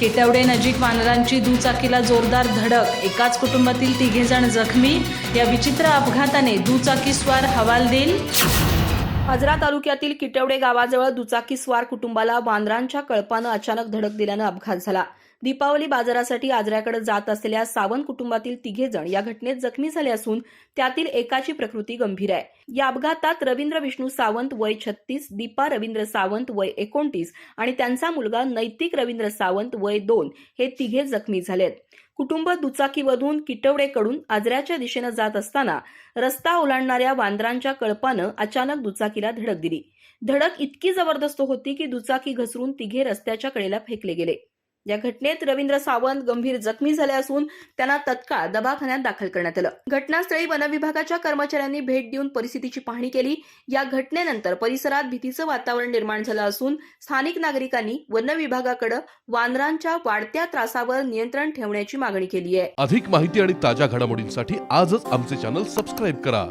केटवडे नजीक वानरांची दुचाकीला जोरदार धडक. एकाच कुटुंबातील तिघे जण जखमी. या विचित्र अपघाताने दुचाकीस्वार हवालदिल हजरा तालुक्यातील किटवडे गावाजवळ दुचाकीस्वार कुटुंबाला वांद्रांच्या कळपानं अचानक धडक दिल्यानं अपघात झाला. दीपावली बाजारासाठी आजऱ्याकडे जात असलेल्या सावंत कुटुंबातील तिघे जण या घटनेत जखमी झाले असून त्यातील एकाची प्रकृती गंभीर आहे. या अपघातात रवींद्र विष्णू सावंत वय छत्तीस दीपा रवींद्र सावंत वय एकोणतीस आणि त्यांचा मुलगा नैतिक रवींद्र सावंत वय दोन हे तिघे जखमी झालेत. कुटुंब दुचाकीमधून किटवडेकडून आजऱ्याच्या दिशेनं जात असताना रस्ता ओलांडणाऱ्या वांद्रांच्या कळपानं अचानक दुचाकीला धडक दिली. धडक इतकी जबरदस्त होती की दुचाकी घसरून तिघे रस्त्याच्या कडेला फेकले गेले. या घटनेत रवींद्र सावंत गंभीर जखमी झाले असून त्यांना तत्काळ दवाखान्यात दाखल करण्यात आलं. घटनास्थळी वनविभागाच्या कर्मचाऱ्यांनी भेट देऊन परिस्थितीची पाहणी केली. या घटनेनंतर परिसरात भीतीचं वातावरण निर्माण झालं असून स्थानिक नागरिकांनी वनविभागाकडे वानरांच्या वाढत्या त्रासावर नियंत्रण ठेवण्याची मागणी केली आहे. अधिक माहिती आणि ताज्या घडामोडींसाठी आजच आमचे चॅनल सबस्क्राईब करा.